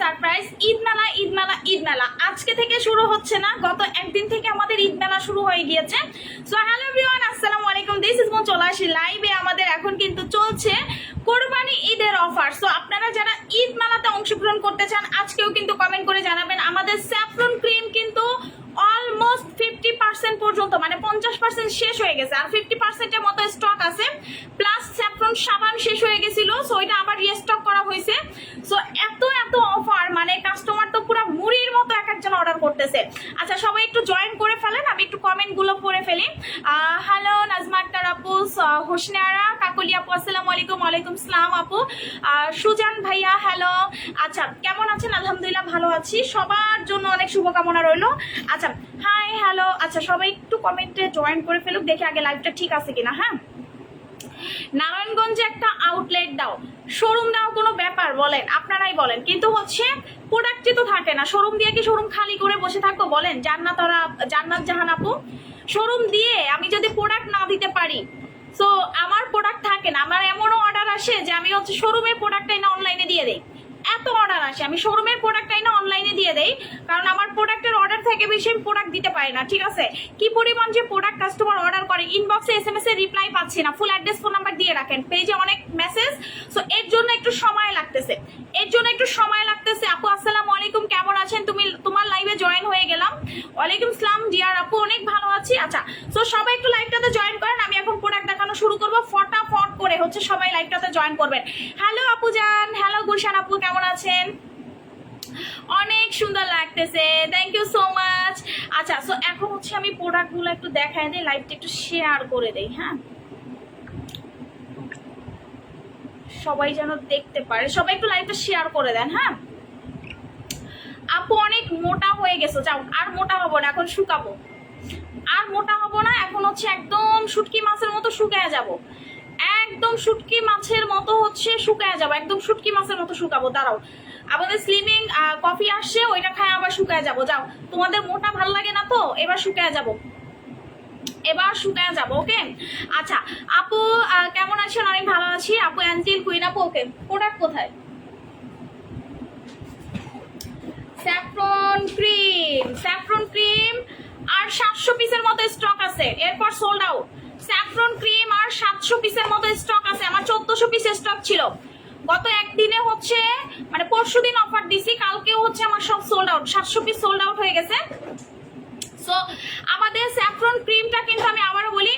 Surprise surprise Eid মেলা ঈদ মেলা ঈদ মেলা। আজকে থেকে শুরু হচ্ছে না, গত একদিন থেকে আমাদের ঈদ মেলা শুরু হয়ে গিয়েছে। সো হ্যালো এভরিওয়ান আসসালামু আলাইকুম। দিস ইজ মো চলে আসি লাইভে আমাদের এখন কিন্তু চলছে কোরবানি ঈদের অফার সো আপনারা যারা ঈদ মেলাতে অংশগ্রহণ করতে চান, আজকেও কিন্তু কমেন্ট করে জানাবেন। আমাদের স্যাফরন ক্রিম কিন্তু অলমোস্ট ফিফটি পার্সেন্ট পর্যন্ত মানে পঞ্চাশ পার্সেন্ট শেষ হয়ে গেছে। আর ফিফটি পার্সেন্টের মতো স্টক আছে। প্লাস স্যাফরন সাবান শেষ হয়ে গেছিল সো এটা আবার রিস্টক করা হয়েছে। সো এত এত অফার মানে কাস্টমার তো পুরো মুড়ির মতো এক একজন অর্ডার করতেছে। আচ্ছা সবাই একটু জয়েন করে ফেলেন, আমি একটু কমেন্টগুলো পড়ে ফেলি। হ্যালো নাজমা আক্তার আপু স- হোসনে আরা কাকলি আপু আসসালামু আলাইকুম ওয়ালাইকুম সালাম আপু সুজান ভাইয়া হ্যালো আচ্ছা কেমন আছেন আলহামদুলিল্লাহ ভালো আছি সবার জন্য অনেক শুভকামনা রইল আচ্ছা হাই হ্যালো আচ্ছা সবাই একটু কমেন্টে জয়েন করে ফেলুক দেখে আগে লাইভটা ঠিক আছে কিনা হ্যাঁ নারায়ণগঞ্জে একটা আউটলেট দাও শোরুম দাও কোনো ব্যাপার বলেন আপনারাই বলেন কিন্তু হচ্ছে প্রোডাক্টই তো থাকে না শোরুম দিয়ে কি শোরুম খালি করে বসে থাকব বলেন জান্নাত জান্নাত জাহান আপু শোরুম দিয়ে আমি যদি প্রোডাক্ট না দিতে পারি সো আমার প্রোডাক্ট থাকে না। আমার এমনও অর্ডার আসে যে আমি হচ্ছে শোরুমের প্রোডাক্টটাই না অনলাইনে দিয়ে দেই। এত অর্ডার আসে। আমি শোরুমের প্রোডাক্টটাই না অনলাইনে দিয়ে দেই। কারণ আমার প্রোডাক্টের অর্ডার থেকে বেশি আমি প্রোডাক্ট দিতে পারি না, ঠিক আছে? কি পরিমাণ যে প্রোডাক্ট কাস্টমার অর্ডার করে ইনবক্সে এস এম এস এর রিপ্লাই পাচ্ছি না ফুল অ্যাড্রেস ফোন নাম্বার দিয়ে রাখেন। পেজে অনেক মেসেজ সো এর জন্য একটু সময় লাগতেছে। এর জন্য একটু সময় লাগতেছে। আপু, আসসালামু আলাইকুম, কেমন আছেন? তুমি, তোমার লাইভে জয়েন হয়ে গেলাম। ওয়ালাইকুম সালাম ডিয়ার আপু, অনেক ভালো আছি। আচ্ছা সো সবাই একটু লাইভটাতে জয়েন করেন আমি এখন প্রোডাক্ট দেখানো শুরু করব ফটাফট করে। হচ্ছে সবাই লাইভটাতে জয়েন করবেন। হ্যালো আপু জান হ্যালো গুলশান আপু, কেমন আছেন? অনেক সুন্দর লাগতেছে। থ্যাংক ইউ সো মাচ আচ্ছা সো এখন হচ্ছে আমি প্রোডাক্টগুলো একটু দেখায় দিই লাইভটা একটু শেয়ার করে দেই হ্যাঁ? সবাই যেন দেখতে পারে। সবাই একটু লাইভটা শেয়ার করে দেন হ্যাঁ? আপু, অনেক মোটা হয়ে গেছো। যাও, আর মোটা হব না, এখন শুকাবো। আর মোটা হব না, এখন হচ্ছে একদম শুটকি মাছের মতো শুকায় যাব। একদম শুটকি মাছের মতো হচ্ছে শুকায় যাব, একদম শুটকি মাছের মতো শুকাবো, দাঁড়াও। আমাদের স্লিমিং কফি আসছে, ওইটা খায় আবার শুকায় যাব, যাও। তোমাদের মোটা ভালো লাগে না তো? এবার শুকায় যাব। এবার শুকায় যাব, ওকে? আচ্ছা আপু কেমন আছেন? অনেক ভালো আছি। আপু অ্যান্টিল কুইন আপু, ওকে? প্রোডাক্ট কোথায়? স্যাফরন ক্রিম স্যাফরন ক্রিম আর সাতশো পিসের মতো স্টক আছে। এরপর সোল্ড আউট স্যাফ্রন ক্রিম আর সাতশো পিসের মতো স্টক আছে। আমার চোদ্দশো পিস স্টক ছিল। গত একদিনে হচ্ছে মানে পরশু দিন অফার দিছি, কালকেও হচ্ছে আমার সব সোল্ড আউট সাতশো পিস সোল্ড আউট হয়ে গেছে। সো আমাদের স্যাফ্রন ক্রিমটা কিন্তু আমি আবারও বলি,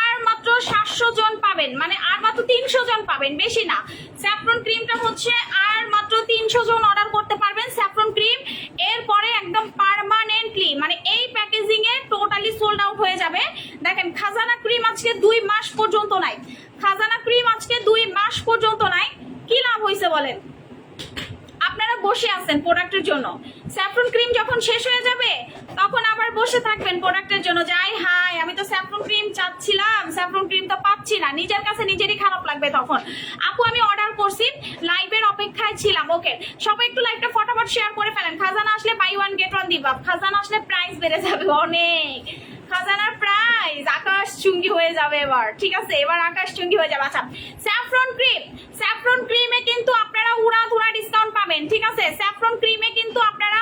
আর মাত্র সাতশো জন পাবেন। মানে আর মাত্র তিনশো জন পাবেন, বেশি না। স্যাফ্রন ক্রিমটা হচ্ছে আর মাত্র তিনশো জন অর্ডার করতে পারবেন স্যাফ্রন ক্রিম এরপরে একদম পার্মানেন্টলি মানে এই প্যাকেজিং এ টোটালি সোল্ড আউট হয়ে যাবে। দেখেন, খাজানা ক্রিম আজকে দুই মাস পর্যন্ত নাই। খাজানা ক্রিম আজকে দুই মাস পর্যন্ত নাই। কি লাভ হয়েছে বলেন? আপনারা বসে আছেন প্রোডাক্টের জন্য। স্যাফরন ক্রিম যখন শেষ হয়ে যাবে, তখন আবার বসে থাকবেন প্রোডাক্টের জন্য। যাই, হাই, আমি তো স্যাফরন ক্রিম চাচ্ছিলাম, স্যাফরন ক্রিম তো পাচ্ছি না। নিজের কাছে নিজেরই খারাপ লাগবে তখন। আপু, আমি অর্ডার করছি লাইভের অপেক্ষায় ছিলাম ওকে সবাই একটু লাইভটা ফটাফট শেয়ার করে ফেলেন। খাজানা আসলে বাই ওয়ান গেট ওয়ান দিবা। খাজানা আসলে প্রাইস বেড়ে যাবে অনেক। খাজানার প্রাইস আকাশ চুঙ্গি হয়ে যাবে এবার। ঠিক আছে, এবার আকাশ চুঙ্গি হয়ে যাবে। আচ্ছা স্যাফ্রন ক্রিম স্যাফ্রন ক্রিমে কিন্তু আপনারা উড়া ধুরা ডিসকাউন্ট পাবেন। ঠিক আছে স্যাফ্রন ক্রিমে কিন্তু আপনারা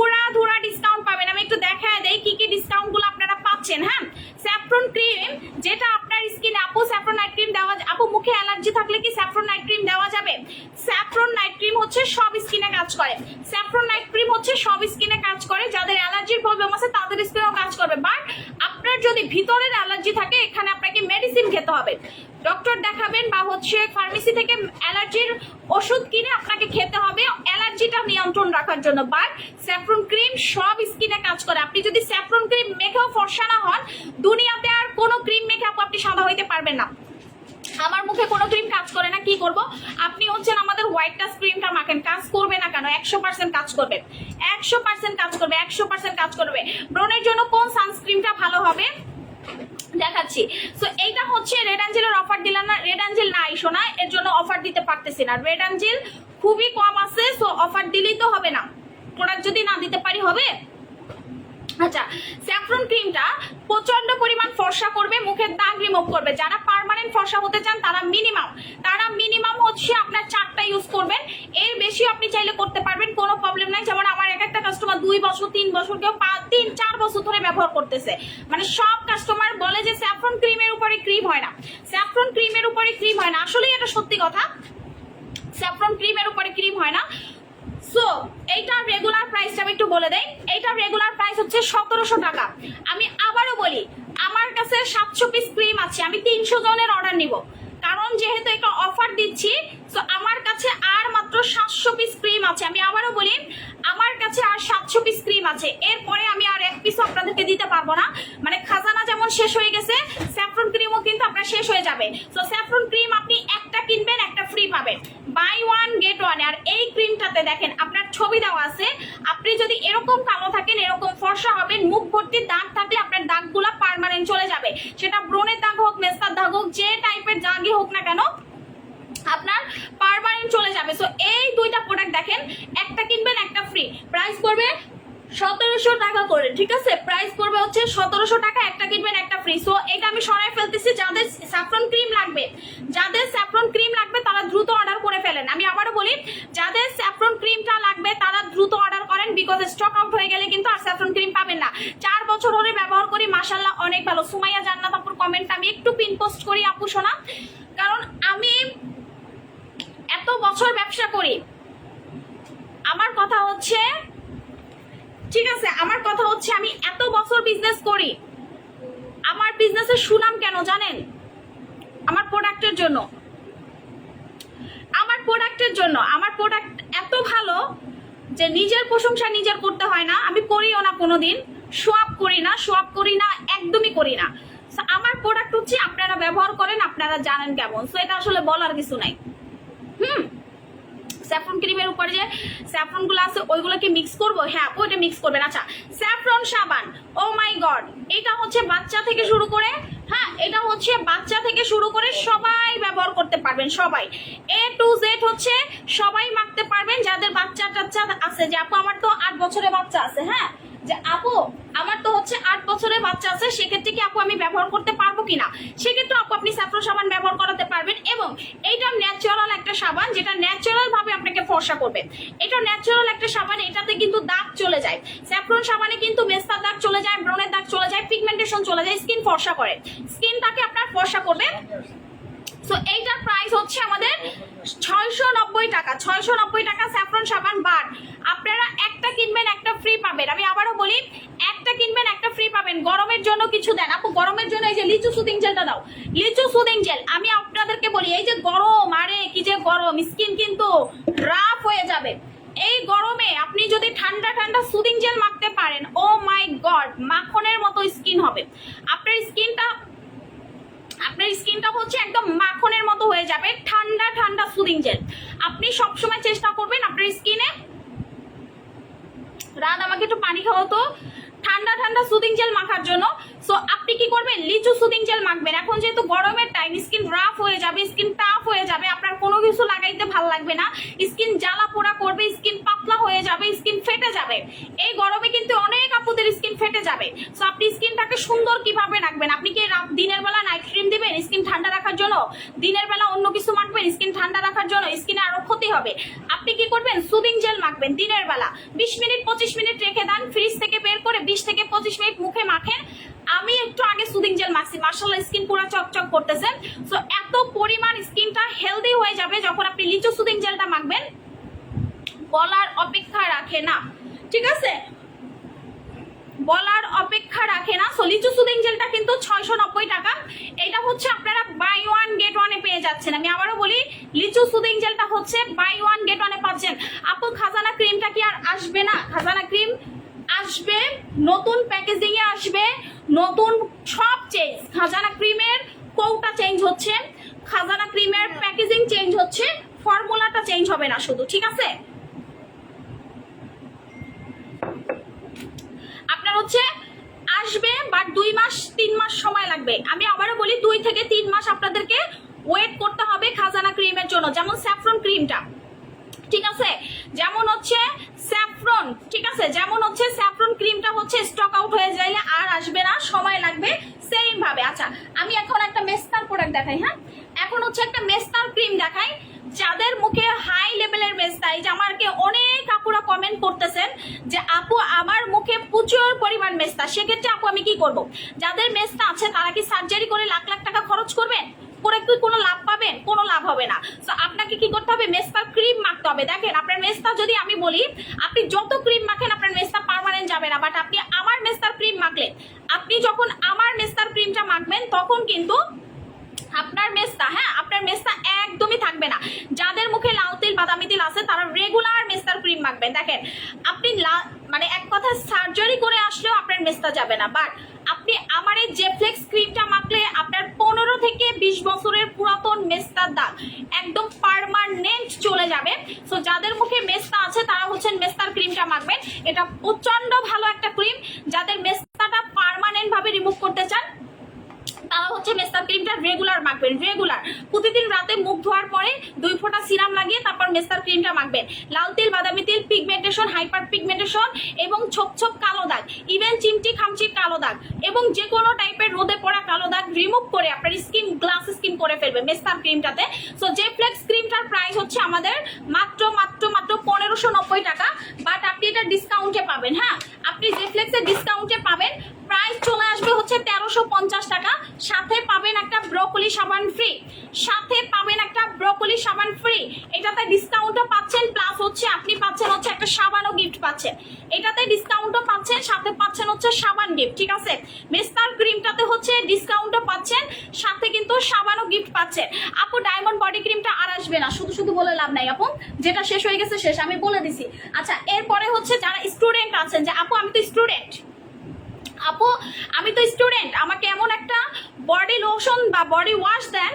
উড়া ধুরা ডিসকাউন্ট পাবেন। আমি একটু দেখায় দেই কি কি ডিসকাউন্টগুলো আপনারা পাচ্ছেন হ্যাঁ? স্যাফরন ক্রিম, যেটা আপনার স্কিনে, আপু স্যাফ্রন নাইট ক্রিম দেওয়া আপু, মুখে অ্যালার্জি থাকলে কি স্যাফ্রন নাইট ক্রিম দেওয়া যাবে? স্যাফ্রন নাইট ক্রিম হচ্ছে সব স্কিনে কাজ করে। স্যাফ্রন নাইট ক্রিম হচ্ছে সব স্কিনে কাজ করে। যাদের অ্যালার্জির প্রবলেম আছে, তাদের স্কিনেও কাজ করবে। বাট আপনার যদি ভিতরের অ্যালার্জি থাকে, এখানে আপনাকে মেডিসিন খেতে হবে। ডক্টর দেখাবেন বা হচ্ছে ফার্মেসি থেকে অ্যালার্জির ওষুধ কিনে আপনাকে খেতে হবে। অ্যালার্জিটা নিয়ন্ত্রণ রাখার জন্য। বাট স্যাফরন ক্রিম সব স্কিনে কাজ করে। আপনি যদি স্যাফরন ক্রিম মেখেও ফর্সা না হন, দুনিয়াতে আর কোনো ক্রিম মেখে আপু আপনি সাদা হইতে পারবেন না। আমার মুখে কোনো ক্রিম কাজ করে না। কি করব? আপনি হচ্ছেন আমাদের হোয়াইট টাচ ক্রিমটা মাখেন। কাজ করবে না কেন? একশো পার্সেন্ট কাজ করবে। একশো পার্সেন্ট কাজ করবে। একশো পার্সেন্ট কাজ করবে। ব্রনের জন্য কোন সানস্ক্রিনটা ভালো হবে? দেখাচ্ছি। সো এইটা হচ্ছে রেড অ্যাঞ্জেলের অফার দিলাম না রেড অ্যাঞ্জেল না আইসো না এর জন্য অফার দিতে পারতেছি না। রেড অ্যাঞ্জেল খুবই কম আছে সো অফার দিলেই তো হবে না। প্রোডাক্ট যদি না দিতে পারি হবে আচ্ছা স্যাফরন ক্রিমটা প্রচণ্ড পরিমাণ ফর্সা করবে মুখের দাগ রিমুভ করবে। যারা পার্মানেন্ট ফর্সা হতে চান, তারা মিনিমাম তারা মিনিমাম হচ্ছে আপনার চারটা ইউজ করবেন। এর বেশি আপনি চাইলে করতে পারবেন, কোনো প্রবলেম নাই। যেমন আমার এক একটা কাস্টমার দুই বছর, তিন বছর, কেউ পা- তিন, চার বছর ধরে ব্যবহার করতেছে। মানে সব কাস্টমার বলে যে স্যাফরন ক্রিমের উপরে ক্রিম হয় না। স্যাফরন ক্রিমের উপরে ক্রিম হয় না। আসলেই এটা সত্যি কথা। স্যাফরন ক্রিমের উপরে ক্রিম হয় না। সো এইটার রেগুলার প্রাইসটা আমি একটু বলে দেই। এইটার রেগুলার প্রাইস হচ্ছে সতেরোশো টাকা। আমি আবারও বলি, আমার কাছে সাতশো পিস ক্রিম আছে, আমি তিনশো জনের অর্ডার নিব। কারণ যেহেতু একটা অফার দিচ্ছি তো আমার কাছে আর মাত্র সাতশো পিস ক্রিম আছে। আমি আবারও বলি, আমার কাছে আর সাতশো পিস ক্রিম আছে। এরপরে আমি আর এক পিসও আপনাদেরকে দিতে পারব না। মানে খাজানা যেমন শেষ হয়ে গেছে স্যাফরন ক্রিমও কিন্তু আপনার শেষ হয়ে যাবে। তো স্যাফরন ক্রিম আপনি একটা কিনবেন, একটা ফ্রি পাবেন। বাই ওয়ান গেট ওয়ান আর এই ক্রিমটাতে দেখেন, আপনার ছবি দেওয়া আছে। আপনি যদি এরকম কালো থাকেন, এরকম ফর্সা হবেন, মুখ ভর্তি দাগ থাকলে আপনার দাগগুলো পার্মানেন্ট চলে যাবে। সেটা ব্রণের দাগ হোক, মেস্তার দাগ হোক, যে টাইপের দাগই হোক না কেন আপনার পারমানেন্ট চলে যাবে। সো এই দুইটা প্রোডাক্ট দেখেন, একটা কিনবেন, একটা ফ্রি প্রাইস পড়বে সতেরোশো টাকা করে, ঠিক আছে? প্রাইস পড়বে হচ্ছে সতেরোশো টাকা, একটা কিনবেন, একটা ফ্রি সো এটা আমি সরাই ফেলতেছি, যাদের স্যাফরন ক্রিম লাগবে। যাদের স্যাফরন ক্রিম লাগবে, তারা দ্রুত অর্ডার করে ফেলেন। আমি আবারও বলি, যাদের স্যাফরন ক্রিমটা লাগবে, তারা দ্রুত অর্ডার করেন বিকজ স্টক আউট হয়ে গেলে কিন্তু আর স্যাফরন ক্রিম পাবেন না। চার বছর ধরে ব্যবহার করি মাসাল্লাহ অনেক ভালো। সুমাইয়া জান্নাত আপুর কমেন্টটা আমি একটু পিন পোস্ট করি, আপু, শোনা। কারণ আমি এত বছর ব্যবসা করি। আমার কথা হচ্ছে, ঠিক আছে, আমার কথা হচ্ছে আমি এত বছর বিজনেস করি। আমার বিজনেসের সুনাম কেন জানেন? আমার প্রোডাক্টের জন্য। আমার প্রোডাক্টের জন্য। আমার প্রোডাক্ট এত ভালো যে নিজের প্রশংসা নিজের করতে হয় না। আমি করিও না কোনোদিন। সোয়াপ করি না সোয়াপ করি না, একদমই করি না। আমার প্রোডাক্ট হচ্ছে আপনারা ব্যবহার করেন, আপনারা জানেন কেমন। সো এটা আসলে বলার কিছু নাই। হুম। স্যাফরন ক্রিমের উপরে যে স্যাফরনগুলো আছে ওইগুলো কি মিক্স করব? হ্যাঁ ওইটা মিক্স করবেন। আচ্ছা স্যাফরন সাবান। ও মাই গড এটা হচ্ছে বাচ্চা থেকে শুরু করে হ্যাঁ এটা হচ্ছে বাচ্চা থেকে শুরু করে সবাই ব্যবহার করতে পারবেন, সবাই। এ টু জেড হচ্ছে সবাই মাখতে পারবেন, যাদের বাচ্চা টাচ্চা আছে। যে আপু, আমার তো আট বছরের বাচ্চা আছে হ্যাঁ? যে, আপু, আমার তো হচ্ছে আট বছরের বাচ্চা আছে, সেক্ষেত্রে কি আপু আমি ব্যবহার করতে পারব কিনা? সেক্ষেত্রে আপু আপনি স্যাফরন সাবান ব্যবহার করাতে পারবেন এবং এইটা ন্যাচারাল একটা সাবান যেটা ন্যাচারাল ভাবে আপনাকে ফর্সা করবে। এটা ন্যাচারাল একটা সাবান, এটাতে কিন্তু দাগ চলে যায়। স্যাফরন সাবানে কিন্তু মেস্তার দাগ চলে যায়, ব্রণের দাগ চলে যায় পিগমেন্টেশন চলে যায় স্কিন ফর্সা করে। স্কিনটাকে আপনার ফর্সা করবে। সো এইটার প্রাইস হচ্ছে আমাদের ছয়শো নব্বই টাকা। ছয়শো নব্বই টাকা স্যাফরন সাবান বার আপনারা একটা কিনবেন, একটা ফ্রি পাবেন। আমি আবারও বলি, একটা কিনবেন, একটা ফ্রি পাবেন। গরমের জন্য কিছু দেন। আপু, গরমের জন্য এই যে লিচু সুদিং জেলটা দাও। লিচু সুদিং জেল আমি আপনাদেরকে বলি, এই যে গরম, আরে কি যে গরম স্কিন কিন্তু রাফ হয়ে যাবে। এই গরমে আপনি যদি ঠান্ডা ঠান্ডা সুদিং জেল মাখতে পারেন ও মাই গড মাখনের মতো স্কিন হবে। আপনার স্কিনটা আপনার স্কিনটা হচ্ছে একদম মাখনের মতো হয়ে যাবে, ঠান্ডা ঠান্ডা সুদিং জেল আপনি সবসময় চেষ্টা করবেন আপনার স্কিনে। রাত, আমাকে একটু পানি খাওয়া তো। ঠান্ডা ঠান্ডা সুদিং জেল মাখার জন্য। সো আপনি কি করবেন? লিচু সুদিং জেল মাখবেন। এখন যেহেতু গরমের টাইম স্কিন রাফ হয়ে যাবে স্কিন টাফ হয়ে যাবে, আপনার কোনো কিছু লাগাইতে ভালো লাগবে না। স্কিন জ্বালা পোড়া করবে স্কিন পাতলা হয়ে যাবে স্কিন ফেটে যাবে। এই গরমে কিন্তু অনেক আপুদের স্কিন ফেটে যাবে। সো আপনি স্কিনটাকে সুন্দর কীভাবে রাখবেন? আপনি কি দিনের বেলা নাইট ক্রিম দিবেন স্কিন ঠান্ডা রাখার জন্য? দিনের বেলা অন্য কিছু মাখবেন স্কিন ঠান্ডা রাখার জন্য? স্কিনে আরও ক্ষতি হবে। আপনি কি করবেন? সুদিং জেল মাখবেন দিনের বেলা। বিশ মিনিট, পঁচিশ মিনিট রেখে দেন ফ্রিজ থেকে বের করে বিশ থেকে পঁচিশ মিনিট মুখে মাখেন। আমি একটু আগে সুদিং জেল মাখছি। মার্শাল্লাহ স্কিন পুরো চকচক করতেছে সো এত পরিমাণ স্কিনটা হেলদি হয়ে যাবে যখন আপনি লিচু সুদিং জেলটা মাখবেন। বলার অপেক্ষা রাখে না। ঠিক আছে? বলার অপেক্ষা রাখে না। সো লিচু সুদিং জেলটা কিন্তু ছয়শো নব্বই টাকা। এটা হচ্ছে আপনারা বাই ওয়ান গেট ওয়ানে পেয়ে যাচ্ছেন। আমি আবারও বলি, লিচু সুদিং জেলটা হচ্ছে বাই ওয়ান গেট ওয়ানে পাচ্ছেন। আপু, খাজানা ক্রিমটা কি আর আসবে না? খাজানা ক্রিম আসবে, নতুন প্যাকেজিং এ আসবে, নতুন সব চেঞ্জ খাজানা ক্রিমের কৌটা চেঞ্জ হচ্ছে? খাজানা ক্রিমের প্যাকেজিং চেঞ্জ হচ্ছে ফর্মুলাটা চেঞ্জ হবে না শুধু, ঠিক আছে? আপনার হচ্ছে আসবে বাট দুই মাস, তিন মাস সময় লাগবে। আমি আবারও বলি, দুই থেকে তিন মাস আপনাদেরকে ওয়েট করতে হবে খাজানা ক্রিমের জন্য, যেমন স্যাফরন ক্রিমটা ঠিক আছে? যেমন হচ্ছে স্যাফরন ঠিক আছে? যেমন হচ্ছে স্যাফরন ক্রিমটা হচ্ছে স্টক আউট হয়ে যাইলে আর আসবে না, সময় লাগবে সেম ভাবে। আচ্ছা আমি এখন একটা মেস্তার প্রোডাক্ট দেখাই হ্যাঁ? এখন হচ্ছে একটা মেস্তার ক্রিম দেখাই, যাদের মুখে হাই লেভেলের মেস্তা, এই যে আমাকে অনেক আপুরা কমেন্ট করতেছেন যে, আপু, আমার মুখে প্রচুর পরিমাণ মেস্তা, সেক্ষেত্রে আপু আমি কি করব? যাদের মেস্তা আছে, তারা কি সার্জারি করে লাখ লাখ টাকা খরচ করবেন করে কি কোনো লাভ পাবেন? কোনো লাভ হবে না। তো আপনাকে কি করতে হবে? মেস্তার ক্রিম মাখতে হবে। দেখেন, আপনার মেস্তা যদি আমি বলি, আপনি যত ক্রিম মাখেন, আপনার মেস্তা পারমানেন্ট যাবে না। বাট আপনি আমার মেস্তার ক্রিম মাখলেন। আপনি যখন আমার মেস্তার ক্রিমটা মাখবেন, তখন কিন্তু আপনার মেস্তা হ্যাঁ? আপনার মেস্তা একদমই থাকবে না। যাদের মুখে লাল তিল, বাদামি তিল আছে, তারা রেগুলার মেস্তার ক্রিম মাখবেন দেখেন, আপনি মানে এক কথা সার্জারি করে আসলেও আপনার মেস্তা যাবে না। বাট আপনি আমার এই জেফ্লেক্স ক্রিমটা মাখলে আপনার পনেরো থেকে বিশ বছরের পুরাতন মেস্তার দাগ একদম পারমানেন্ট চলে যাবে। সো যাদের মুখে মেস্তা আছে, তারা হচ্ছেন মেস্তার ক্রিমটা মাখবেন। এটা প্রচণ্ড ভালো একটা ক্রিম যাদের মেস্তাটা পার্মানেন্ট ভাবে রিমুভ করতে চান হচ্ছে রেগুলার মাখবেন রেগুলার প্রতিদিন রাতে মুখ ধোয়ার পরে দুই ফোঁটা সিরাম লাগিয়ে তারপর মেস্তার ক্রিমটা মাখবেন। লাল তেল, বাদামি তেল পিগমেন্টেশন হাইপার পিগমেন্টেশন এবং ছোপ ছোপ কালো দাগ। ইভেন চিমটি খামচির কালো দাগ এবং যে কোনো টাইপের রোদে পড়া কালো দাগ রিমুভ করে আপনার স্কিন গ্লাস স্কিন করে ফেলবে মেস্তার ক্রিমটাতে। সো যে ফ্লেক্স ক্রিমটার প্রাইস হচ্ছে আমাদের মাত্র মাত্র মাত্র পনেরোশো নব্বই টাকা। বাট আপনি এটা ডিসকাউন্টে পাবেন হ্যাঁ? আপনি যে ফ্লেক্সের ডিসকাউন্টে পাবেন। প্রাইস চলে আসবে হচ্ছে তেরোশো পঞ্চাশ টাকা। সাথে পাবেন একটা ব্রোকলি সাবান ফ্রি সাথে পাবেন একটা ব্রোকলি সাবান ফ্রি। এটাতে ডিসকাউন্টও পাচ্ছেন প্লাস হচ্ছে আপনি পাচ্ছেন হচ্ছে একটা সাবানও গিফট পাচ্ছেন। এটাতে ডিসকাউন্টও পাচ্ছেন, সাথে পাচ্ছেন হচ্ছে সাবান গিফট ঠিক আছে? মেস্তার ক্রিমটাতে হচ্ছে ডিসকাউন্টও পাচ্ছেন, সাথে কিন্তু সাবানও গিফট পাচ্ছেন। আপু ডায়মন্ড বডি ক্রিমটা আর আসবে না, শুধু শুধু বলে লাভ নাই, আপু। যেটা শেষ হয়ে গেছে, শেষ, আমি বলে দিছি। আচ্ছা এরপরে হচ্ছে যারা স্টুডেন্ট আছেন, যে আপু, আমি তো স্টুডেন্ট আপু, আমি তো স্টুডেন্ট আমাকে এমন একটা বডি লোশন বা বডি ওয়াশ দেন,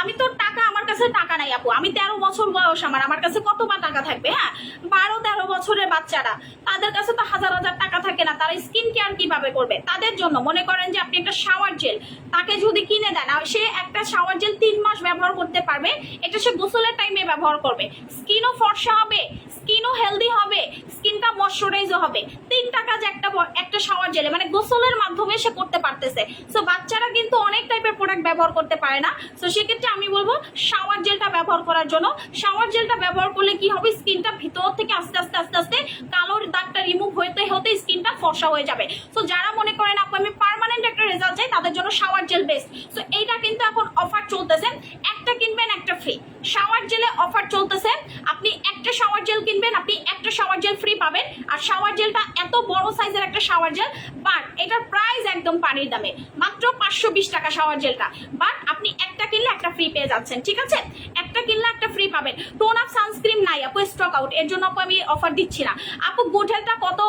আমি তো টাকা, আমার কাছে টাকা নাই আপু। আমি তেরো বছর বয়স আমার আমার কাছে কত বা টাকা থাকবে হ্যাঁ? বারো, তেরো বছরের বাচ্চারা, তাদের কাছে তো হাজার হাজার টাকা থাকে না, তারা স্কিন কেয়ার কীভাবে করবে? তাদের জন্য, মনে করেন যে আপনি একটা শাওয়ার জেল তাকে যদি কিনে দেন সে একটা শাওয়ার জেল তিন মাস ব্যবহার করতে পারবে, এটা সে গোসলের টাইমে ব্যবহার করবে। স্কিনও ফর্সা হবে স্কিনও হেলদি হবে, স্কিনটা ময়শ্চারাইজও হবে। তিনটা কাজ একটা একটা শাওয়ার জেলে মানে গোসলের মাধ্যমে সে করতে পারতেছে। সো বাচ্চারা কিন্তু অনেক টাইপের প্রোডাক্ট ব্যবহার করতে পারে না। সো সেক্ষেত্রে আমি বলব শাওয়ার জেলটা ব্যবহার করার জন্য শাওয়ার জেলটা ব্যবহার করলে কি হবে? স্কিনটা ভিতর থেকে আস্তে আস্তে আস্তে আস্তে কালোর দাগটা রিমুভ হতে হতে স্কিনটা ফর্সা হয়ে যাবে। সো যারা মনে করেন, আপু, আমি পার্মানেন্ট একটা রেজাল্ট চাই, তাদের জন্য শাওয়ার জেল বেস্ট সো এইটা কিন্তু এখন অফার চলতেছে একটা কিনবেন একটা ফ্রি শাওয়ার জেলে অফার চলতেছে আপনি একটা শাওয়ার জেল কিনবেন আপনি একটা শাওয়ার জেল ফ্রি পাবেন আর শাওয়ার জেলটা এত বড় সাইজের একটা শাওয়ার জেল বাট এটার প্রাইস একদম পানির দামে। মাত্র পাঁচশো বিশ টাকা শাওয়ার জেলটা বাট আপনি একটা কিনলে একটা ফ্রি পেয়ে যাচ্ছেন, ঠিক আছে? একটা কিনলে একটা ফ্রি পাবেন। টোন আপ সানস্ক্রিন নাই, আপু স্টক আউট এর জন্য আপু, আমি অফার দিচ্ছি না। আপু গুড হেলথটা কত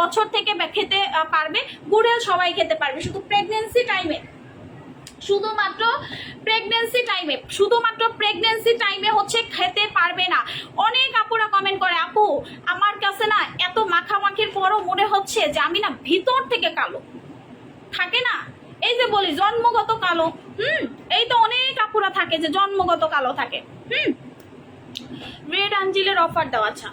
বছর থেকে খেতে পারবে? গুড হেলথ সবাই খেতে পারবে, শুধু প্রেগনেন্সি টাইমে শুধুমাত্র প্রেগনেন্সি টাইমে শুধুমাত্র প্রেগনেন্সি টাইমে হচ্ছে খেতে পারবে না। অনেক আপুরা কমেন্ট করে, আপু, আমার কাছে না এত মাখামাখির পরও মনে হচ্ছে যে আমি না ভিতর থেকে কালো। থাকে না? এই যে বলি, জন্মগত কালো। হুম, এই তো অনেক আপুরা থাকে যে জন্মগত কালো থাকে। হুম রেড আঞ্জিলের অফার দেওয়া আচ্ছা।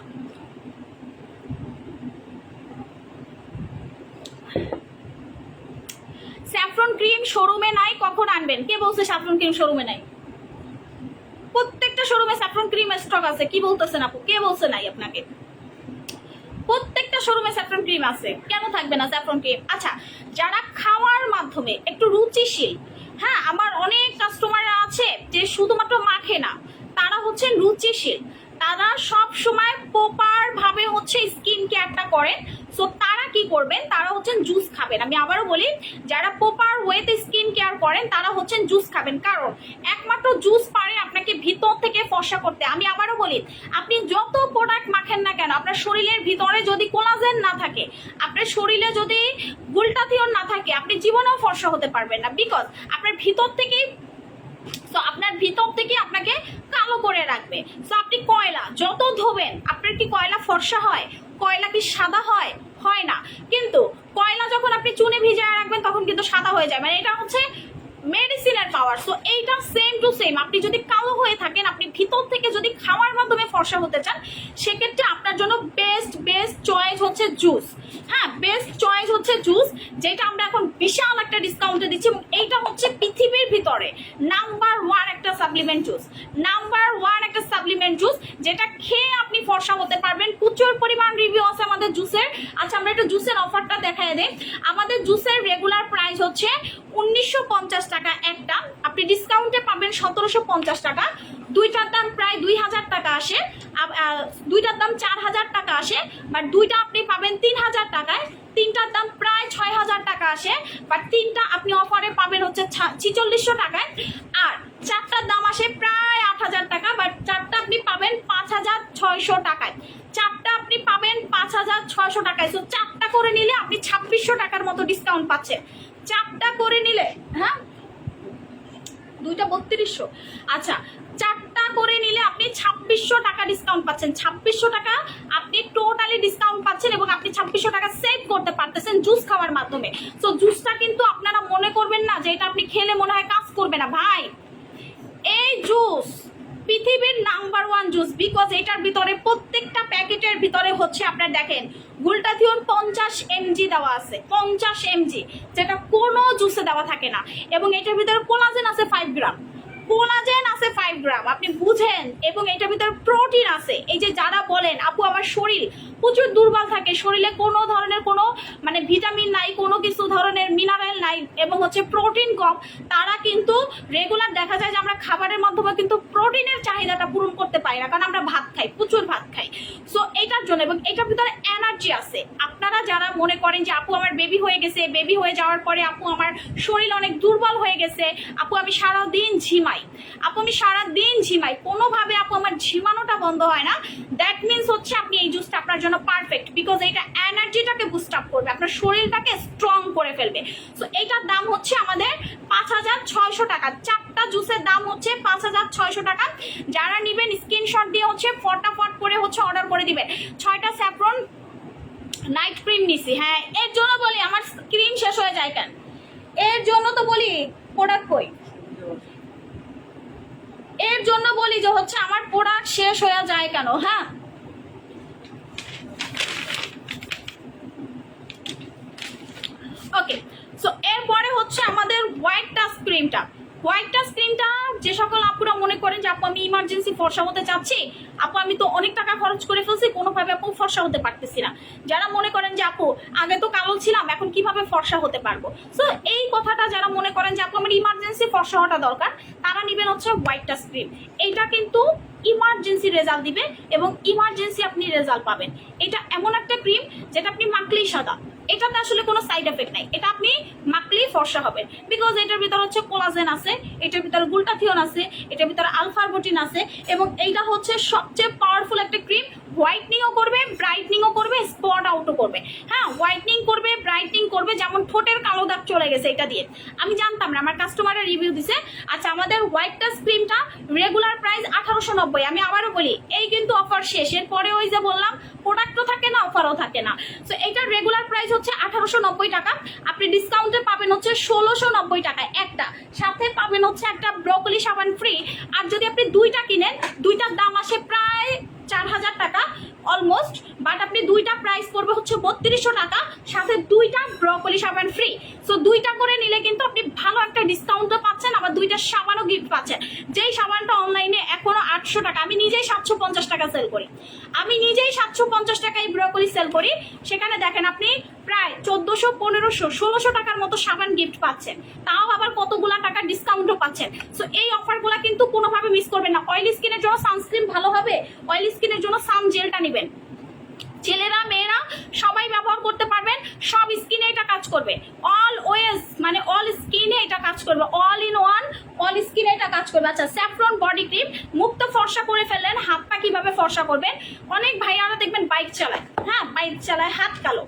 ক্রিম শোরুমে নাই, কখন আনবেন? কে বলছে স্যাফরন ক্রিম শোরুমে নাই? প্রত্যেকটা শোরুমে স্যাফরন ক্রিম স্টক আছে। কি বলতেছেন আপু? কে বলছে নাই আপনাকে? প্রত্যেকটা শোরুমে স্যাফরন ক্রিম আছে। কেন থাকবে না স্যাফরন ক্রিম আচ্ছা যারা খাওয়ার মাধ্যমে একটু রুচিশীল হ্যাঁ আমার অনেক কাস্টমাররা আছে যে শুধুমাত্র মাখে না, তারা হচ্ছেন রুচিশীল। তারা সব সময় প্রপার ভাবে হচ্ছে স্কিন কেয়ারটা করেন। সো কি করবেন? তারা হচ্ছেন জুস খাবেন। আমি আবারও বলি, যারা প্রপার ওয়েতে স্কিন কেয়ার করেন, তারা হচ্ছেন জুস খাবেন। কারণ একমাত্র জুস পারে আপনাকে ভিতর থেকে ফর্সা করতে। আমি আবারও বলি, আপনি যত প্রোডাক্ট মাখেন না কেন, আপনার শরীরের ভিতরে যদি কোলাজেন না থাকে, আপনার শরীরে যদি গুলটাথিয়ন না থাকে, আপনি জীবনেও ফর্সা হতে পারবেন না। বিকজ আপনার ভিতর থেকেই তো আপনার ভিতর থেকে আপনাকে কালো করে রাখবে। সো আপনি কয়লা, যত ধোবেন, আপনার কি কয়লা ফর্সা হয়? কয়লা কি সাদা হয়? হয় না। কিন্তু কয়লা যখন আপনি চুনে ভিজিয়ে রাখবেন, তখন কিন্তু সাদা হয়ে যায়। মানে এটা হচ্ছে মেডিসিনের পাওয়ার সো এইটা সেম টু সেম আপনি যদি কালো হয়ে থাকেন, আপনি ভিতর থেকে যদি খাওয়ার মাধ্যমে ফর্সা হতে চান, সেক্ষেত্রে আপনার জন্য বেস্ট বেস্ট চয়েস হচ্ছে জুস হ্যাঁ বেস্ট চয়েস হচ্ছে জুস যেটা আমরা এখন বিশাল একটা ডিসকাউন্টে দিচ্ছি এইটা হচ্ছে পৃথিবীর ভিতরে নাম্বার ওয়ান একটা সাপ্লিমেন্ট জুস নাম্বার ওয়ান একটা সাপ্লিমেন্ট জুস যেটা খেয়ে আপনি ফর্সা হতে পারবেন। প্রচুর পরিমাণ রিভিউ আছে আমাদের জুসের আচ্ছা আমরা একটু জুসের অফারটা দেখায় দেই। আমাদের জুসের রেগুলার প্রাইস হচ্ছে উনিশশো পঞ্চাশ টাকা একটা। আপনি ডিসকাউন্টে পাবেন সতেরোশো পঞ্চাশ টাকা। দুইটার দাম প্রায় দুই হাজার টাকা আসে। দুইটার দাম চার হাজার টাকা আসে। বাট দুইটা আপনি পাবেন তিন হাজার টাকায়, তিনটার দাম প্রায় ছয় হাজার টাকা আসে বাট তিনটা আপনি অফারে পাবেন হচ্ছে ছিচল্লিশশো টাকায়। আর চারটার দাম আসে প্রায় আট হাজার টাকা বাট চারটা আপনি পাবেন পাঁচ হাজার ছয়শো টাকায়। চারটা আপনি পাবেন পাঁচ হাজার ছয়শো টাকায়। সো চারটা করে নিলে আপনি ছাব্বিশশো টাকার মতো ডিসকাউন্ট পাচ্ছেন চারটা করে নিলে হ্যাঁ? দুইটা বত্রিশশো। আচ্ছা চারটা করে নিলে আপনি ছাব্বিশশো টাকা ডিসকাউন্ট পাচ্ছেন। ছাব্বিশশো টাকা আপনি টোটালি ডিসকাউন্ট পাচ্ছেন এবং আপনি ছাব্বিশশো টাকা সেভ করতে পারতেছেন জুস খাওয়ার মাধ্যমে। সো জুসটা কিন্তু আপনারা মনে করবেন না যে এটা আপনি খেলে মনে হয় কাজ করবে না। ভাই, এই জুস পৃথিবীর নাম্বার ওয়ান জুস বিকজ এটার ভিতরে প্রত্যেকটা প্যাকেটের ভিতরে হচ্ছে আপনার দেখেন গুলটাথিয়ন পঞ্চাশ এমজি দেওয়া আছে, পঞ্চাশ এমজি, যেটা কোনো জুসে দেওয়া থাকে না। এবং এটার ভিতরে কোলাজেন আছে ফাইভ গ্রাম কোলাজেন আছে ফাইভ গ্রাম আপনি বুঝেন? এবং এটার ভিতরে প্রোটিন আছে। এই যে যারা বলেন, আপু, আমার শরীর প্রচুর দুর্বল থাকে, শরীরে কোনো ধরনের কোনো মানে ভিটামিন নাই, কোনো কিছু ধরনের মিনারেল নাই এবং হচ্ছে প্রোটিন কম, তারা কিন্তু রেগুলার দেখা যায় যে আমরা খাবারের মাধ্যমে কিন্তু প্রোটিনের চাহিদাটা পূরণ করতে পারি না, কারণ আমরা ভাত খাই, প্রচুর ভাত খাই। সো এটার জন্য এবং এটার ভিতরে এনার্জি আছে। আপনারা যারা মনে করেন যে, আপু, আমার বেবি হয়ে গেছে বেবি হয়ে যাওয়ার পরে আপু, আমার শরীর অনেক দুর্বল হয়ে গেছে, আপু, আমি সারা দিন ঝিমাই। আপু, আমি সারাদিন ঝিমাই। কোনোভাবে আপু, আমার ঝিমানোটা বন্ধ হয় না। দ্যাট মিনস হচ্ছে আপনি এই জুসটা আপনার জন্য পারফেক্ট বিকজ এটা এনার্জিটাকে বুস্ট আপ করবে। আপনার শরীরটাকে স্ট্রং করে ফেলবে। সো এইটার দাম হচ্ছে আমাদের পাঁচ হাজার ছয়শো টাকা। চারটা জুসের দাম হচ্ছে পাঁচ হাজার ছয়শো টাকা। যারা নেবেন স্ক্রিনশট দিয়ে হচ্ছে ফটাফট করে হচ্ছে অর্ডার করে দিবেন। ছয়টা স্যাফরন নাইট ক্রিম নিছি। হ্যাঁ এর জন্য বলি, আমার ক্রিম শেষ হয়ে যায় কেন? এর জন্য তো বলি প্রোডাক্ট কই? এর জন্য বলি যে হচ্ছে আমার প্রোডাক্ট শেষ হয়ে যায় কেন হ্যাঁ? ওকে সো এরপরে হচ্ছে আমাদের হোয়াইট টাচ ক্রিমটা হোয়াইট টাচ ক্রিমটা যে সকল আপুরা মনে করেন যে আপু আমি ইমার্জেন্সি ফর্সা হতে চাচ্ছি, আপু আমি তো অনেক টাকা খরচ করে ফেলছি, কোনোভাবে আপু ফর্সা হতে পারতেছি না। যারা মনে করেন যে আপু, আগে তো কালো ছিলাম, এখন কীভাবে ফর্সা হতে পারব? সো এই কথাটা যারা মনে করেন যে আপু, আমার ইমার্জেন্সি ফর্সা হওয়াটা দরকার, তারা নেবেন হচ্ছে হোয়াইট টাচ ক্রিম এইটা কিন্তু ইমার্জেন্সি রেজাল্ট দিবে এবং ইমার্জেন্সি আপনি রেজাল্ট পাবেন। এটা এমন একটা ক্রিম যেটা আপনি মাখলেই সাদা। এটাতে আসলে কোনো সাইড এফেক্ট নাই। এটা আপনি মাখলেই ফর্সা হবেন। বিকজ এটার ভিতরে হচ্ছে কোলাজেন আছে, এটার ভিতরে গুলটাথিয়ন আছে, এটার ভিতরে আলফারবোটিন আছে, এবং এইটা হচ্ছে সবচেয়ে পাওয়ারফুল একটা ক্রিম হোয়াইটনিংও করবে ব্রাইটনিংও করবে স্পট আউটও করবে। হ্যাঁ হোয়াইটনিং করবে ব্রাইটনিং করবে, যেমন ঠোঁটের কালো দাগ চলে গেছে এটা দিয়ে। আমি জানতাম না, আমার কাস্টমারের রিভিউ দিছে। আচ্ছা আমাদের হোয়াইট টাচ ক্রিমটা রেগুলার প্রাইস আঠারোশো নব্বই। আমি আবারও বলি, এই কিন্তু অফার শেষ। এরপরে ওই যে বললাম প্রোডাক্টও থাকে না, অফারও থাকে না। তো এটার রেগুলার প্রাইস হচ্ছে আঠারোশো নব্বই টাকা। আপনি ডিসকাউন্টে পাবেন হচ্ছে ষোলোশো টাকায় একটা। সাথে পাবেন হচ্ছে একটা ব্রকলি সাবান ফ্রি আর যদি আপনি দুইটা কিনেন, দুইটার দাম আসে প্রায় চার হাজার টাকা। অলমোস্ট বাট আপনি দুইটা প্রাইস পড়বে হচ্ছে বত্রিশশো টাকা, সাথে দুইটা ব্রকলি সাবান ফ্রি সো দুইটা করে নিলে কিন্তু আপনি ভালো একটা ডিসকাউন্টও পাচ্ছেন, আবার দুইটা সাবানও গিফট পাচ্ছেন। যেই সাবানটা অনলাইনে এখনও আটশো টাকা, আমি নিজেই সাতশো পঞ্চাশ টাকা সেল করি। আমি নিজেই সাতশো পঞ্চাশ টাকা এই ব্রকলি সেল করি। সেখানে দেখেন আপনি প্রায় চোদ্দোশো, পনেরোশো, ষোলোশো টাকার মতো সাবান গিফট পাচ্ছেন। তাও আবার কতগুলা টাকার ডিসকাউন্টও পাচ্ছেন। সো এই অফারগুলো কিন্তু কোনোভাবে মিস করবেন না। অয়েলি স্কিনের জন্য সানস্ক্রিন ভালো হবে। অয়েলি স্কিনের জন্য সান জেলটা নেবেন। ছেলেরা, মেয়েরা সবাই ব্যবহার করতে পারবেন, সব স্কিনে এটা কাজ করবে। অল ওয়েজ মানে অল স্কিনে এটা কাজ করবে। অল ইন ওয়ান অল স্কিনে এটা কাজ করবে। আচ্ছা স্যাফরন বডি ক্রিম মুখ তো ফর্সা করে ফেললেন হাত পা কীভাবে ফর্সা করবেন? অনেক ভাইয়ারা দেখবেন বাইক চালায়। হ্যাঁ বাইক চালায়, হাত কালো।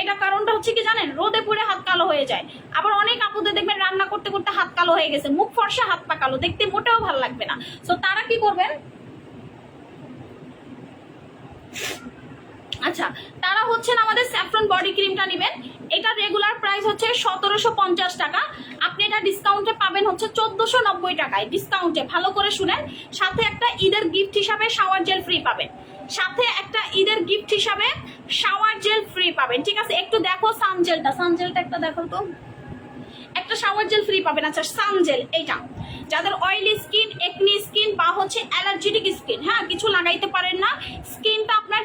এটা কারণটা হচ্ছে কি জানেন? রোদে পুড়ে হাত কালো হয়ে যায়। আবার অনেক আপুদের দেখবেন রান্না করতে করতে হাত কালো হয়ে গেছে। মুখ ফর্সা, হাত পা কালো। দেখতে মোটেও ভালো লাগবে না। সো তারা কি করবেন? আচ্ছা তারা হচ্ছেন আমাদের স্যাফরন বডি ক্রিমটা নেবেন। এটা রেগুলার প্রাইস হচ্ছে সতেরোশো পঞ্চাশ টাকা। আপনি এটা ডিসকাউন্টে পাবেন হচ্ছে চোদ্দোশো নব্বই টাকায়। ডিসকাউন্টে ভালো করে শুনেন। সাথে একটা ঈদের গিফট হিসাবে শাওয়ার জেল ফ্রি পাবেন। সাথে একটা ঈদের গিফট হিসাবে শাওয়ার জেল ফ্রি পাবেন। ঠিক আছে, একটু দেখো সানজেলটা সানজেলটা একটা দেখো তো। একটা শাওয়ার জেল ফ্রি পাবেন। আচ্ছা সান জেল এইটা। যাদের অয়েলি স্কিন একনি স্কিন বা হচ্ছে অ্যালার্জেটিক স্কিন হ্যাঁ কিছু লাগাইতে পারেন না।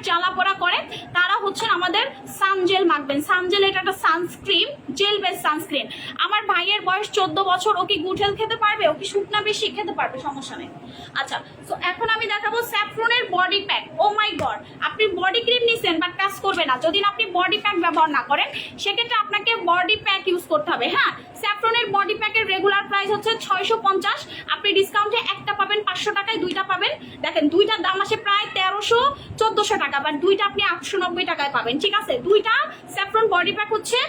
জ্বালা পোড়া করে তারা হচ্ছেন আমাদের সান জেল মাখবেন। সানজেল এটা একটা সানস্ক্রিন জেল বেস সানস্ক্রিন আমার ভাইয়ের বয়স চোদ্দ বছর, ও কি গুঠেল খেতে পারবে? ও কি শুকনা বেশি খেতে পারবে? সমস্যা নেই। আচ্ছা তো এখন আমি দেখাবো স্যাফ্রনের body pack. Oh my god আপনি বডি ক্রিম নিছেন বাট কাজ করবে না। যদি আপনি বডি প্যাক ব্যবহার না করেন, সেক্ষেত্রে আপনাকে বডি প্যাক ইউজ করতে হবে। হ্যাঁ স্যাফ্রনের বডি প্যাকের রেগুলার প্রাইস হচ্ছে ছয়শো পঞ্চাশ। আপনি ডিসকাউন্টে একটা পাবেন, পাঁচশো টাকায় দুইটা পাবেন। দেখেন, দুইটার দাম আসে প্রায় তেরোশো চোদ্দোশো টাকা বাট দুইটা আপনি আটশো নব্বই টাকায় পাবেন। ঠিক আছে? দুইটা স্যাফরন বডি প্যাক হচ্ছে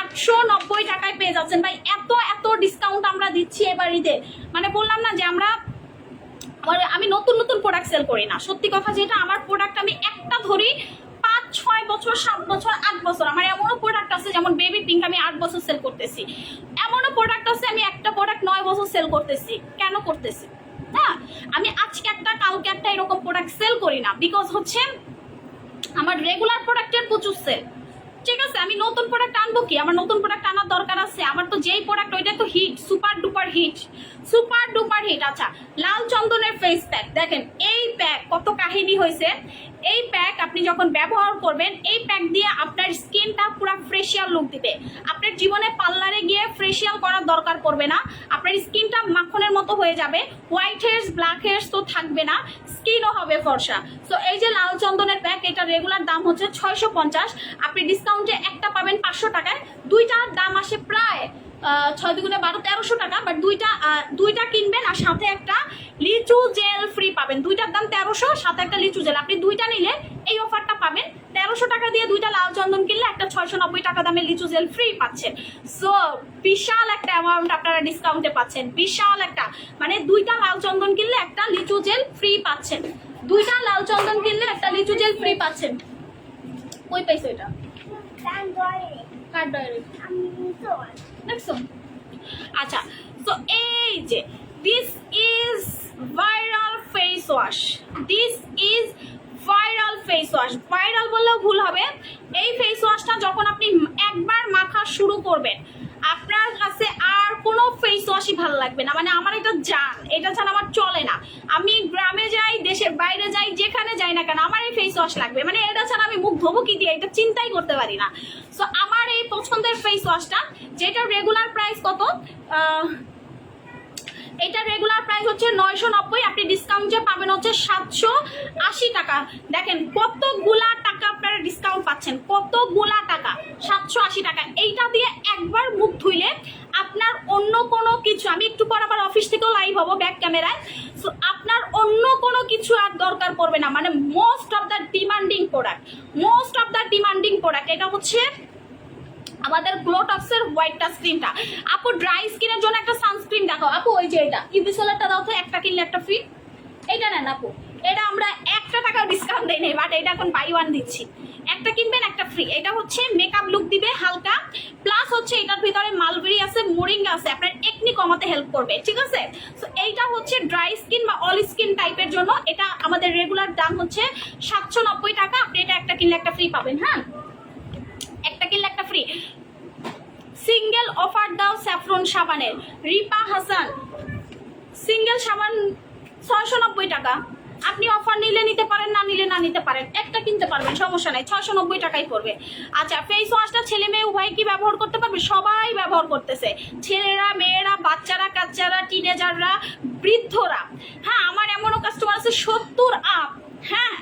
আটশো নব্বই টাকায় পেয়ে যাচ্ছেন। ভাই, এত এত ডিসকাউন্ট আমরা দিচ্ছি এবার ঈদে। মানে বললাম না যে আমরা আমি নতুন নতুন প্রোডাক্ট সেল করি না। সত্যি কথা যেটা, আমার প্রোডাক্ট আমি একটা ধরি পাঁচ, ছয় বছর, সাত বছর, আট বছর। আমার এমনও প্রোডাক্ট আছে, যেমন বেবি পিঙ্ক আমি আট বছর সেল করতেছি। এমনও প্রোডাক্ট আছে, আমি একটা প্রোডাক্ট নয় বছর সেল করতেছি। কেন করতেছি? হ্যাঁ আমি আজকে একটা, কালকে একটা এরকম প্রোডাক্ট সেল করি না। বিকজ হচ্ছে আমার রেগুলার প্রোডাক্টের প্রচুর সেল ঠিক আছে, আমি নতুন প্রোডাক্ট আনব কি? আমার নতুন প্রোডাক্ট আনার দরকার আছে। আমার তো যেই প্রোডাক্ট ওইটা তো hit super duper hit super duper hit আচ্ছা লাল চন্দনের ফেস প্যাক দেখেন, এই প্যাক কত কাহিনী হয়েছে এই প্যাক আপনি যখন ব্যবহার করবেন, এই প্যাক দিয়ে আপনার স্কিনটা পুরো ফ্রেশিয়াল লুক দিবে। আপনার জীবনে পার্লারে গিয়ে ফ্রেশিয়াল করার দরকার পড়বে না। আপনার স্কিনটা মাখনের মতো হয়ে যাবে। হোয়াইট হেয়ার্স ব্ল্যাক হেয়ার্স তো থাকবে না। স্কিনও হবে ফর্সা। সো এই যে লাল চন্দনের প্যাক এটা রেগুলার দাম হচ্ছে ছয়শো পঞ্চাশ। আপনি ডিসকাউন্টে একটা পাবেন পাঁচশো টাকায়। দুইটার দাম আসে প্রায় ছয় দুগুণে বারো তেরোশো টাকা বাট দুইটা দুইটা কিনবেন আর সাথে একটা লিচু জেল ফ্রি পাবেন। দুইটার দাম তেরোশো সাথে একটা লিচু জেল। আপনি দুইটা নিলে এই অফারটা পাবেন। তেরোশো টাকা দিয়ে দুইটা লাল চন্দন কিনলে একটা ছয়শো নব্বই টাকা দামে লিচু জেল ফ্রি পাচ্ছেন। সো বিশাল একটা অ্যামাউন্ট আপনারা ডিসকাউন্টে পাচ্ছেন। বিশাল একটা। মানে দুইটা লাল চন্দন কিনলে একটা লিচু জেল ফ্রি পাচ্ছেন। দুইটা লাল চন্দন কিনলে একটা লিচু জেল ফ্রি পাচ্ছেন। কই পাইছো এটা? কার ডায়েরি আচ্ছা তো এই যে this is viral face wash this is viral face wash viral বললেও ভুল হবে। এই ফেস ওয়াশটা যখন আপনি একবার মাখা শুরু করবেন আপনার কাছে আর কোনো ফেস ওয়াশই ভালো লাগবে না। মানে আমার এটা জান, এটা ছাড়া আমার চলে না। আমি গ্রামে যাই, দেশের বাইরে যাই, যেখানে যাই না কেন, আমার এই ফেস ওয়াশ লাগবে। মানে এটা ছাড়া আমি মুখ ধোবো কি দিয়ে? এটা চিন্তাই করতে পারি না। সো আমার এই পছন্দের ফেস ওয়াশটা যেটা রেগুলার প্রাইস কত? এটা রেগুলার প্রাইস হচ্ছে নয়শো নব্বই, আপনি ডিসকাউন্টে পাবেন হচ্ছে সাতশো আশি টাকা। দেখেন কতগুলা টাকা আপনারা ডিসকাউন্ট পাচ্ছেন কতগুলা টাকা সাতশো আশি টাকা এইটা দিয়ে একবার মুখ ধুইলে আপনার অন্য কোনো কিছু আমি একটু পর আবার অফিস থেকেও লাইভ হব ব্যাক ক্যামেরায় সো আপনার অন্য কোনো কিছু আর দরকার পড়বে না। মানে most of the demanding product most of the demanding product এটা হচ্ছে আমাদের গ্লোটক্সের হোয়াইটটা স্ক্রিনটা আপু ড্রাই স্কিনের জন্য একটা সানস্ক্রিন দেখো আপু, ওই যে এটা। ইউবিসোলারটা দাও তো, একটা কিনলে একটা ফ্রি এইটা নেন আপু। এটা আমরা একটা টাকা ডিসকাউন্ট দেই নাই বাট এটা এখন বাই ওয়ান দিচ্ছি। একটা কিনবেন, একটা ফ্রি এটা হচ্ছে মেকআপ লুক দিবে হালকা। প্লাস হচ্ছে এটার ভিতরে মালবেরি আছে মোরিঙ্গা আছে। আপনার একনি কমাতে হেল্প করবে, ঠিক আছে? সো এইটা হচ্ছে ড্রাই স্কিন বা অল স্কিন টাইপের জন্য। এটা আমাদের রেগুলার দাম হচ্ছে সাতশো নব্বই টাকা। আপনি এটা একটা কিনলে একটা ফ্রি পাবেন হ্যাঁ? একটা কিনলে একটা ফ্রি সিঙ্গেল অফার দাও স্যাফরন সাবানের। রিপা হাসান। সিঙ্গেল সাবান ছয়শো নব্বই টাকা। আপনি অফার নিলে নিতে পারেন, না নিলে না নিতে পারেন। একটা কিনতে পারবেন, সমস্যা নাই ছয়শো নব্বই টাকাই পড়বে। আচ্ছা ফেস ওয়াশটা ছেলে মেয়ে উভয় কি ব্যবহার করতে পারবে? সবাই ব্যবহার করতেছে। ছেলেরা, মেয়েরা, বাচ্চারা, কাচ্চারা টিনেজাররা বৃদ্ধরা। হ্যাঁ আমার এমনও কাস্টমার আছে, সত্তর আপ হ্যাঁ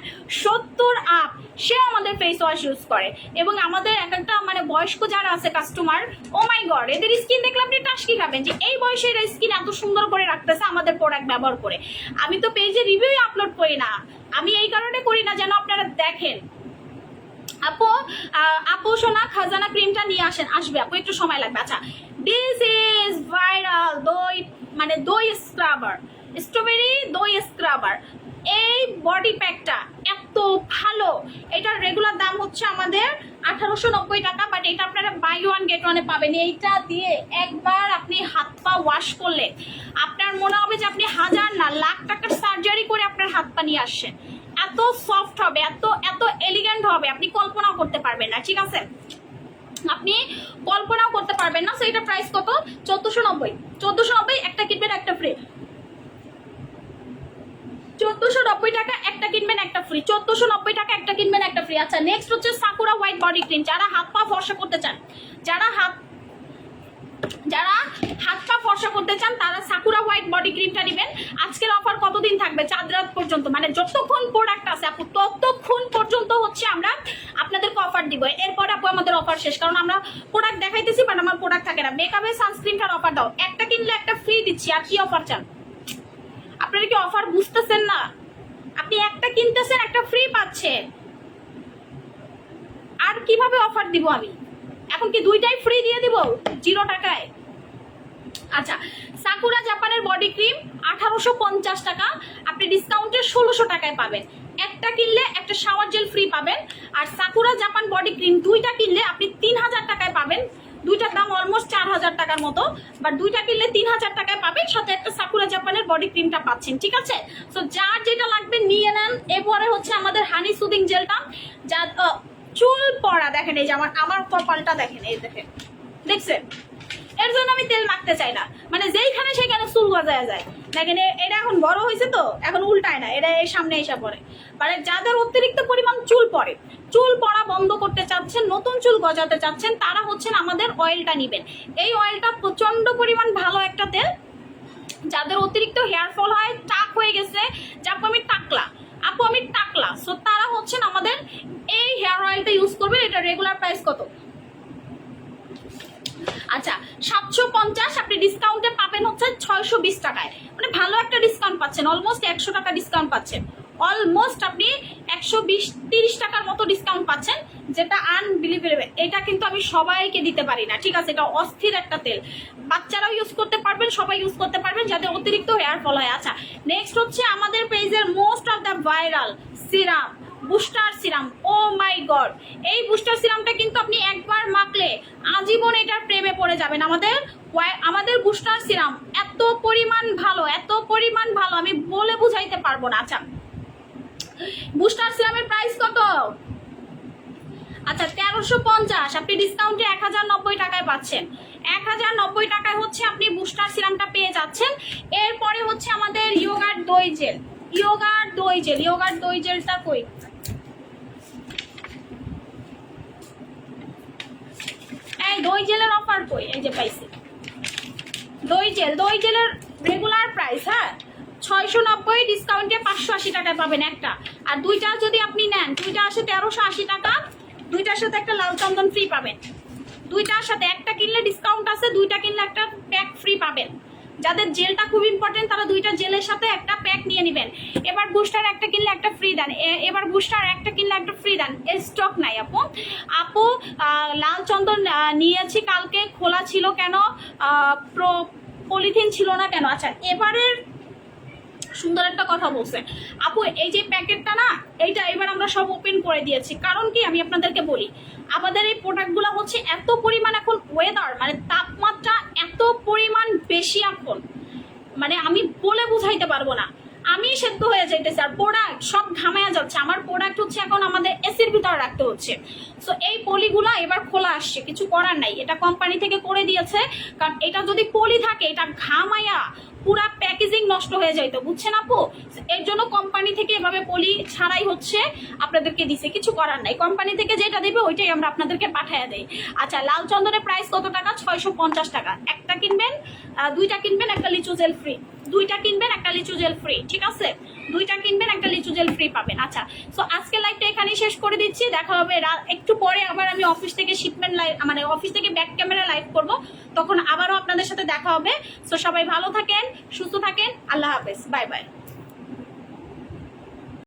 সত্তর আপ সে আমাদের ফেস ওয়াশ ইউজ করে। এবং আমাদের এক একটা মানে বয়স্ক যারা আছে কাস্টমার ও মাই গড এদের স্কিন দেখলে আপনি টাসকি খাবেন যে এই বয়সে এরা স্কিন এত সুন্দর করে রাখতেছে আমাদের প্রোডাক্ট ব্যবহার করে। আমি তো পেজে রিভিউ আপলোড করি না। আমি এই কারণে করি না যেন আপনারা দেখেন। আপু আপু, সোনা, খাজানা ক্রিমটা নিয়ে আসেন, আসবে আপু, একটু সময় লাগবে। আচ্ছা দিস ইজ ভাইরাল দই মানে দই স্ক্রাবার স্ট্রবেরি দই স্ক্রাবার এই বডি প্যাকটা এত ভালো। এটার রেগুলার দাম হচ্ছে আমাদের আঠারোশো নব্বই টাকা বাট এটা আপনারা বাই ওয়ান গেট ওয়ানে পাবেন। এইটা দিয়ে একবার আপনি হাত পা ওয়াশ করলে আপনার মনে হবে যে আপনি হাজার না, লাখ টাকার সার্জারি করে আপনার হাত পা নিয়ে আসছেন। এত সফট হবে, এত এত এলিগেন্ট হবে, আপনি কল্পনাও করতে পারবেন না, ঠিক আছে? আপনি কল্পনাও করতে পারবেন না সো এটা প্রাইস কত? চোদ্দোশো নব্বই। চোদ্দোশো নব্বই, একটা কিনবেন, একটা ফ্রি চোদ্দোশো নব্বই টাকা একটা কিনবেন, একটা ফ্রি চোদ্দোশো নব্বই টাকা একটা কিনবেন, একটা ফ্রি আচ্ছা নেক্সট হচ্ছে সাকুরা হোয়াইট বডি ক্রিম যারা হাত পা ফর্সা করতে চান, যারা হাত যারা হাত পা ফর্সা করতে চান, তারা সাকুরা হোয়াইট বডি ক্রিমটা নেবেন। আজকের অফার কতদিন থাকবে? চাঁদ রাত পর্যন্ত। মানে যতক্ষণ প্রোডাক্ট আছে, আপু, ততক্ষণ পর্যন্ত হচ্ছে আমরা আপনাদেরকে অফার দিব। এরপরে আপু আমাদের অফার শেষ। কারণ আমরা প্রোডাক্ট দেখাইতেছি বাট আমার প্রোডাক্ট থাকে না। মেকআপের সানস্ক্রিনটার অফার দাও। একটা কিনলে একটা ফ্রি দিচ্ছি। আর কি অফার চান? আপনারা কি অফার বুঝতেছেন না? আপনি একটা কিনতেছেন, একটা ফ্রি পাচ্ছেন। আর কীভাবে অফার দিব আমি? এখন কি দুইটাই ফ্রি দিয়ে দিব? জিরো টাকায়? আচ্ছা সাকুরা জাপানের বডি ক্রিম আঠারোশো পঞ্চাশ টাকা। আপনি ডিসকাউন্টে ষোলোশো টাকায় পাবেন। একটা কিনলে একটা শাওয়ার জেল ফ্রি পাবেন। আর সাকুরা জাপান বডি ক্রিম দুইটা কিনলে আপনি তিন হাজার টাকায় পাবেন। দুইটার দাম অলমোস্ট চার হাজার টাকার মতো বাট দুইটা কিনলে তিন হাজার টাকায় পাবেন। সাথে একটা সাকুরা জাপানের বডি ক্রিমটা পাচ্ছেন, ঠিক আছে? সো যার যেটা লাগবে নিয়ে নেন। এরপরে হচ্ছে আমাদের হানি সুদিং জেলটা যা চুল পড়া, দেখেন এই যে আমার আমার কপালটা দেখেন, এই দেখেন। দেখছেন? এর জন্য আমি তেল মাখতে চাই না। মানে যেইখানে সেখানে চুল গজায় যায়। দেখেন এটা এখন বড় হয়েছে তো, এখন উল্টায় না। এটা এই সামনে এসে পড়ে। মানে যাদের অতিরিক্ত পরিমাণ চুল পড়ে চুল পড়া বন্ধ করতে চাচ্ছেন, নতুন চুল গজাতে চাচ্ছেন, তারা হচ্ছেন আমাদের অয়েলটা নিবেন। এই অয়েলটা প্রচণ্ড পরিমাণ ভালো একটা তেল, যাদের অতিরিক্ত হেয়ার ফল হয়, টাক হয়ে গেছে, যাকে আমি টাকলা। আপু, আমি টাকলা। সো তারা হচ্ছেন আমাদের এই হেয়ার অয়েলটা ইউজ করবেন, এটা রেগুলার প্রাইস কত? আচ্ছা সাতশো পঞ্চাশ, আপনি ডিসকাউন্টে পাবেন হচ্ছে ছয়শো বিশ টাকায়। মানে ভালো একটা ডিসকাউন্ট পাচ্ছেন অলমোস্ট একশো টাকা ডিসকাউন্ট পাচ্ছেন। অলমোস্ট আপনি একশো বিশ, তিরিশ টাকার মতো ডিসকাউন্ট পাচ্ছেন, যেটা আনবিলিভেবল এটা কিন্তু আমি সবাইকে দিতে পারি না, ঠিক আছে? এটা অস্থির একটা তেল। বাচ্চারাও ইউজ করতে পারবেন, সবাই ইউজ করতে পারবেন যাদের অতিরিক্ত হেয়ার ফল হয়। আচ্ছা নেক্সট হচ্ছে আমাদের পেজের most of the viral serum booster serum oh my god এই বুস্টার সিরামটা কিন্তু আপনি একবার মাখলে আজীবন এটার প্রেমে পড়ে যাবেন। আমাদের আমাদের বুস্টার সিরাম এত পরিমাণ ভালো, এত পরিমাণ ভালো, আমি বলে বুঝাইতে পারব না। আচ্ছা বুস্টার সিরামের প্রাইস কত? আচ্ছা তেরোশো পঞ্চাশ। আপনি ডিসকাউন্টে এক হাজার নব্বই টাকায় পাচ্ছেন। এক হাজার নব্বই টাকায় হচ্ছে আপনি বুস্টার সিরামটা পেয়ে যাচ্ছেন। এরপরে হচ্ছে আমাদের ইয়োগার দই জেল ইয়োগার দই জেল ইয়োগার দই জেলটা কই? দই জেলের অফার কই? এই যে পাইছি। দই জেল দই জেলের রেগুলার প্রাইস হ্যাঁ? ছয়শো নব্বই ডিসকাউন্টে পাঁচশো আশি টাকায় পাবেন একটা। আর দুইটা যদি আপনি নেন, দুইটা আসে তেরোশো আশি টাকা, দুইটার সাথে একটা লাল চন্দন ফ্রি পাবেন। দুইটার সাথে একটা কিনলে ডিসকাউন্ট আছে, দুইটা কিনলে একটা প্যাক ফ্রি পাবেন। যাদের জেলটা খুব ইম্পর্টেন্ট তারা দুইটা জেলের সাথে একটা প্যাক নিয়ে নেবেন। এবার বুস্টার একটা কিনলে একটা ফ্রি দেন। এবার বুস্টার একটা কিনলে একটা ফ্রি দেন। এর স্টক নাই আপু। আপু লাল চন্দন নিয়েছি কালকে, খোলা ছিল কেন? পলিথিন ছিল না কেন? আচ্ছা এবারের সুন্দর একটা কথা বলছে। আপু, এই যে প্যাকেটটা না, এইটা এবার আমরা সব ওপেন করে দিয়েছি। কারণ কি, আমি আপনাদেরকে বলি, আমাদের এই প্রোডাক্টগুলো হচ্ছে এত পরিমাণ এখন ওয়েদার মানে তাপমাত্রা এত পরিমাণ বেশি এখন। মানে আমি বলে বুঝাইতে পারব না। আমি সেদ্ধ হয়ে যাইতেছি, আর প্রোডাক্ট সব ঘামায়া যাচ্ছে। আমার প্রোডাক্ট হচ্ছে এখন আমাদের এসির ভিতরে রাখতে হচ্ছে। সো এই পলিগুলা এবার খোলা আসছে, কিছু করার নাই। এটা কোম্পানি থেকে করে দিয়েছে, কারণ এটা যদি পলি থাকে, এটা ঘামায়া পুরা প্যাকেজিং নষ্ট হয়ে যাইতো বুঝছেন আপু? এর জন্য কোম্পানি থেকে এভাবে পলি ছাড়াই হচ্ছে, আপনাদেরকে দিছে। কিছু করার নাই। কোম্পানি থেকে যেটা দেবে, ওইটাই আমরা আপনাদেরকে পাঠিয়ে দেই। আচ্ছা লাল চন্দনের প্রাইস কত টাকা? ছয়শো পঞ্চাশ টাকা। একটা কিনবেন দুইটা কিনবেন, একটা লিচু জেল ফ্রি দুইটা কিনবেন, একটা লিচু জেল ফ্রি ঠিক আছে? দুইটা কিনবেন, একটা লিচু জেল ফ্রি পাবেন। আচ্ছা সো আজকে লাইভটা এখানেই শেষ করে দিচ্ছি। দেখা হবে একটু পরে আবার আমি অফিস থেকে শিপমেন্ট লাইভ মানে অফিস থেকে ব্যাক ক্যামেরা লাইভ করব। তখন আবারও আপনাদের সাথে দেখা হবে। সো সবাই ভালো থাকেন, সুস্থ থাকেন। আল্লাহ হাফেজ। Bye bye